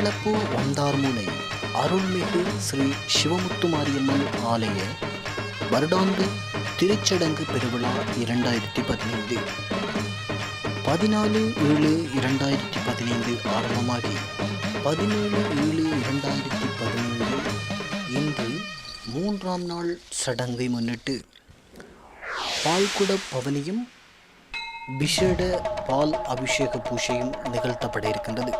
கிழப்பு வந்தார்முனை அருள்மிகு ஸ்ரீ சிவமுத்து மாரியம்மன் ஆலய வருடாந்து திருச்சடங்கு பெருவிழா இரண்டாயிரத்தி பதினைந்து. பதினாலு ஏழு இரண்டாயிரத்தி பதினைந்து ஆரம்பமாகி பதினேழு ஏழு இரண்டாயிரத்தி பதினைந்து இன்று மூன்றாம் நாள் சடங்கை முன்னிட்டு பால்குட பவனியும் விஷேட பால் அபிஷேக பூஜையும் நிகழ்த்தப்பட இருக்கின்றது.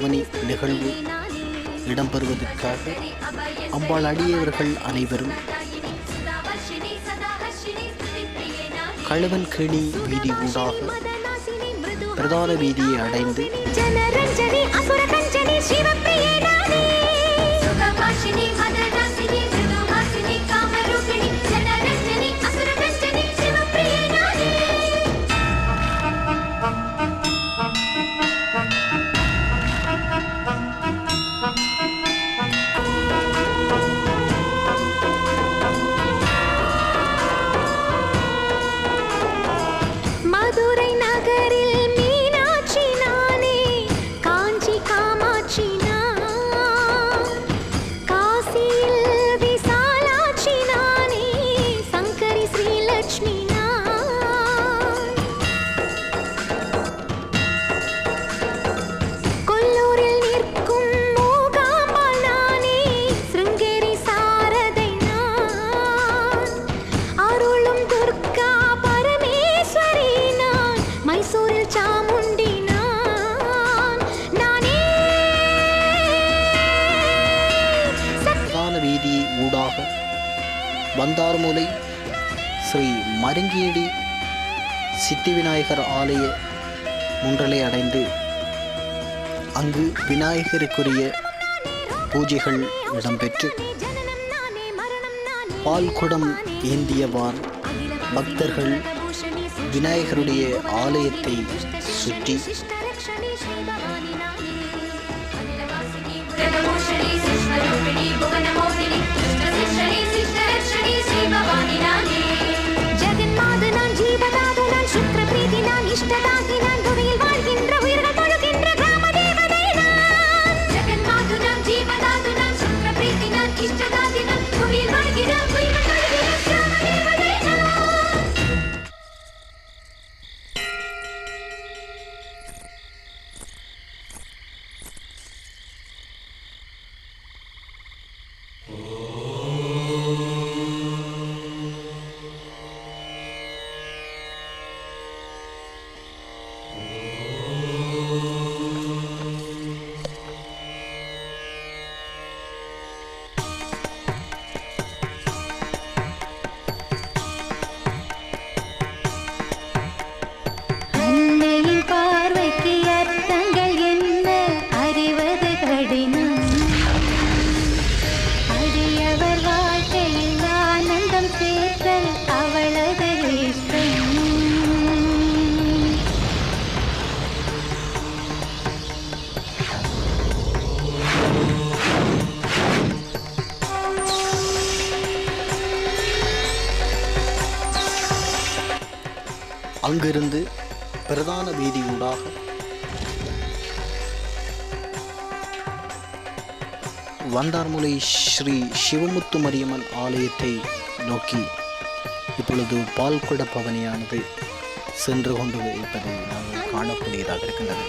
பவனி நிகழ்வு இடம்பெறுவதற்காக அம்பாள் அடியவர்கள் அனைவரும் கழுவன் கேணி வீதி ஊடாக பிரதான வீதியை அடைந்து ஊடாக வந்தார்மூலை ஸ்ரீ மருங்கேடி சித்தி விநாயகர் ஆலய முன்றலை அடைந்து அங்கு விநாயகருக்குரிய பூஜைகள் இடம்பெற்று பால்குடம் ஏந்தியவார். பக்தர்கள் விநாயகருடைய ஆலயத்தை சுற்றி சிஷ்டரக்ஷணி அங்கிருந்து பிரதான வீதி ஊடாக வந்தார்முலை ஸ்ரீ சிவமுத்து மரியம்மன் ஆலயத்தை நோக்கி இப்பொழுது பால்குட பவனியானது சென்று கொண்டு இருப்பதை நாங்கள் காணக்கூடியதாக இருக்கின்றது.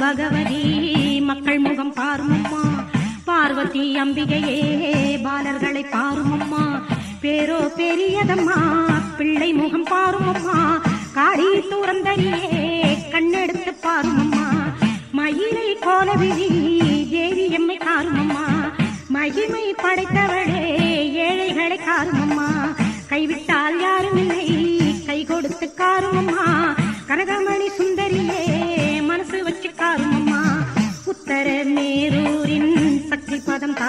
பகவதி மக்கள் முகம் பாருமம்மா. பார்வதி அம்பிகையே பாலர்களை பாருமம்மா. பேரோ பெரியதம்மா பிள்ளை முகம் பாருமம்மா. காடி தூரந்தனியே கண்ணெடுத்து பாருமம்மா. மயிலை கோலவிழி தேவி எம்மை காருமம்மா மகிமை படைத்தவளே ஏழைகளை காருமம்மா கைவிட்டால் யாரும் இல்லை கை கொடுத்து காருமம்மா. கனகமணி சுந்தரியே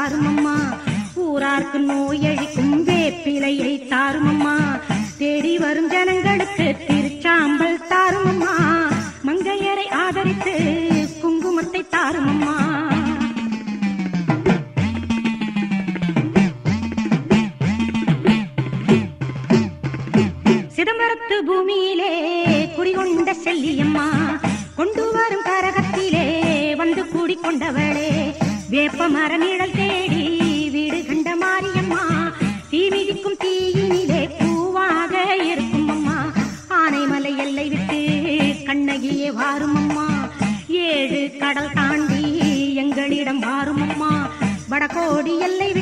தாருமம்மா. ஊரார்க்கு நோய் அழிக்கும் வேப்பிலையை தாருமம்மா. தேடி வரும் ஜனங்களுக்கு திருச்சாம்பல் தாருமம்மா. மங்கையரை ஆதரித்து குங்குமத்தை தாருமம்மா. சிதம்பரத்து பூமியிலே குடிகொண்ட செல்லியம்மா. கொண்டு வரும் கரகத்திலே வந்து கூடிக்கொண்டவளே வேப்ப மரநிழல் கடல் தாண்டி எங்களிடம் வாரும் அம்மா. வடகோடி எல்லை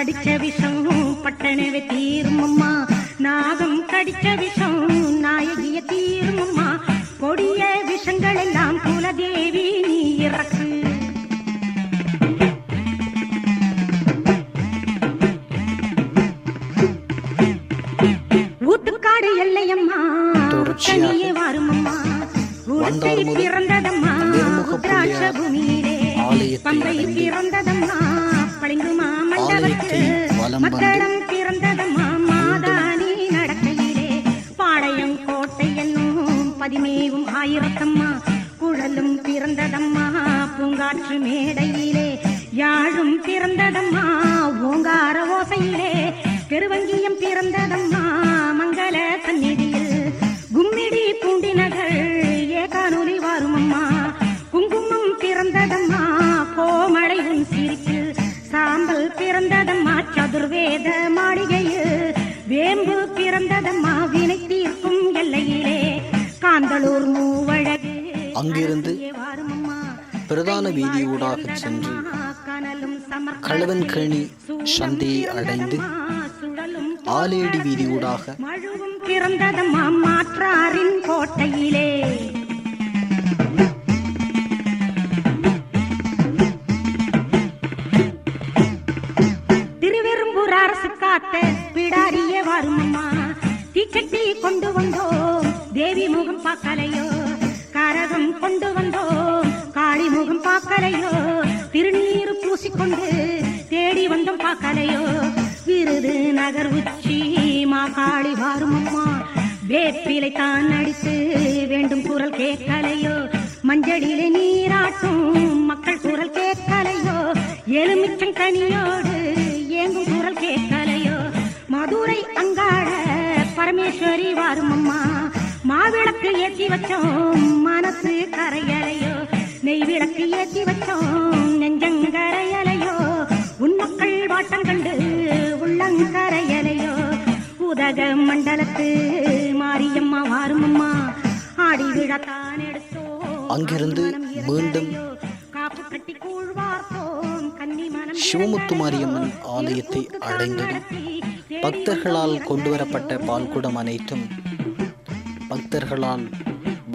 கடிச்ச விஷம் பட்டணவே தீரும் அம்மா நாகம் கடிச்ச விஷம் நாயகிய தீரும் அம்மா கொடிய விஷங்கள் எல்லாம் குலதேவி நீ இறக்கு. ஊத்துக்காடு எல்லையம்மா. தனியே வாருமம்மா. முதல் பிறந்ததம்மா. உத்ராட்ச பூமியிலே பம்பை பிறந்ததம்மா. பளிங்குமா மண்டபத்து வலம் வந்து மக்களம் பிறந்ததம்மா மாதானி நடக்கையிலே. பாளையம் கோட்டை என்னும் பதிமேவும் ஆயிரத்தம்மா. குழலும் பிறந்ததம்மா பூங்காற்று மேடையிலே. யாழும் பிறந்ததம்மா ஓங்கார ஓசையிலே. பெருவங்கியம் பிறந்ததம்மா அங்கிருந்து பிரதான வீதியூடாக சென்று களவன்கேணி சந்தையை அடைந்து ஆலேடி வீதியூடாக மாற்றாரின் கோட்டையிலே. திருவெரும்பூர் அரசு காத்த பிடாரிய வருமம்மா. தீச்சட்டி கொண்டு வந்தோம். தேவி முகம் பார்க்கலையோ? நகர் உச்சி மாகாளி வாருமம்மா. வேப்பிலை தான் அடித்து வேண்டும் குரல் கேட்கலையோ? மஞ்சளிலே நீராட்டும் மக்கள் குரல் கேட்கலையோ? எலுமிச்சம் கனியோடு ஏங்கும் குரல் கேட்கலையோ? மதுரை அங்காட பரமேஸ்வரி வாருமம்மா. மாவிளக்கு ஏற்றி வச்சோம் மண்டலத்து மாரியம்மா வாருமம்மா. ஆடி விழா தான் எடுத்தோம். அங்கிருந்து மீண்டும் காப்பு கட்டி கூழ்வார்த்தோம் கன்னி மனம் சிவமுத்து மாரியம்மன் ஆலயத்தை அடைந்ததும் பக்தர்களால் கொண்டுவரப்பட்ட பால்குடம் அனைத்தும் பக்தர்களால்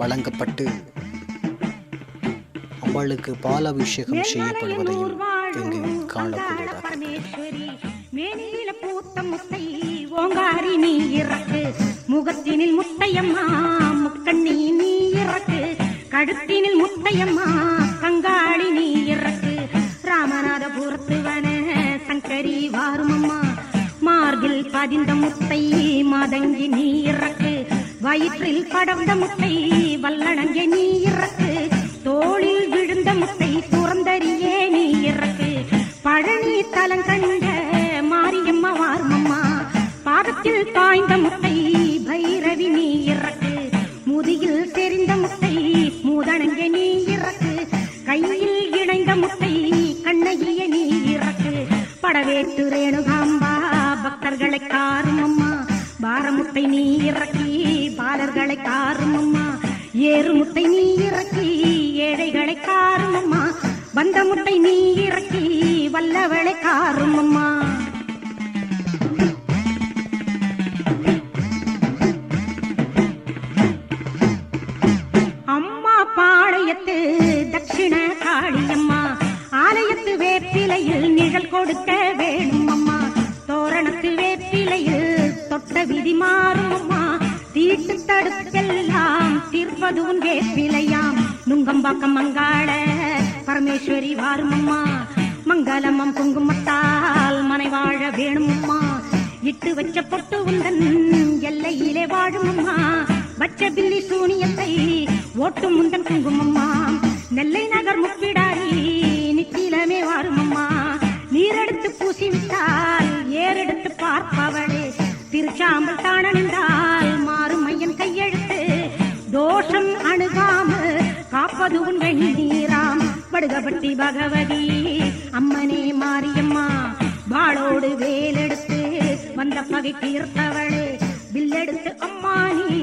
வழங்கப்பட்டு அம்பாளுக்கு பாலாபிஷேகம் செய்யப்படுவதையும் இங்கு காணக்கூடியதாக பரமேஸ்வரி ஓங்காரி நீ இறக்கு முகத்தினில் முத்தையம்மா முக்கண்ணி நீ இறக்கு கழுத்தினில் முத்தையம்மா கங்காளி நீ இறக்கு ராமநாதபுரத்து வன சங்கரி வாருமம்மா மார்பில் பதிந்த முத்தை மாதங்கி நீ இறக்கு வயிற்றில் படர்ந்த முத்தை வல்லணங்க நீ இறக்கு தோளில் விழுந்த முத்தை துறந்தறியே நீ இறக்கு பழனி தலங்கண்டு பாய்ந்த முட்டை பைரவி நீ இறக்கு. முதியில் தெரிந்த முட்டை மூதணங்கே நீ இறக்கு. கையில் இணைந்த முட்டை கண்ணகிய நீ இறக்கு. படவேற்று ரேணுகாம்பா பக்தர்களை காரும் அம்மா. பாரமுட்டை நீ இறக்கி பாலர்களை காரும் அம்மா. ஏறு முட்டை நீ இறக்கி ஏழைகளை காரும் அம்மா. வந்த முட்டை நீ இறக்கி வல்லவளை காரும் அம்மா. தடுப்பெல்லாம் உன் வேப்பிலையாம். நுங்கம்பாக்கம் மங்காள பரமேஸ்வரி வாருமம்மா. மங்களமம் குங்குமத்தால் மனை வாழ வேணும் இட்டு வச்ச பொட்டு உந்தன் எல்லையிலே வாழும் வச்ச பில்லி சூனியத்தை ஓட்டும் முந்தன் குங்குமம்மா. நெல்லை நகர் முப்பிடாரி நித்திலமே வாருமம்மா. நீரெடுத்து பூசி விட்டால் ஏறெடுத்து பார்ப்பவளே. திருச்சாம்பல் தானணிந்தால் காப்பது உங்கள் வெண்ணீராம் படுகப்பட்டி பகவதி அம்மனே மாரியம்மா வாளோடு வேலெடுத்து வந்த பகை தீர்த்தவளே வில்லெடுத்து அம்மா நீ.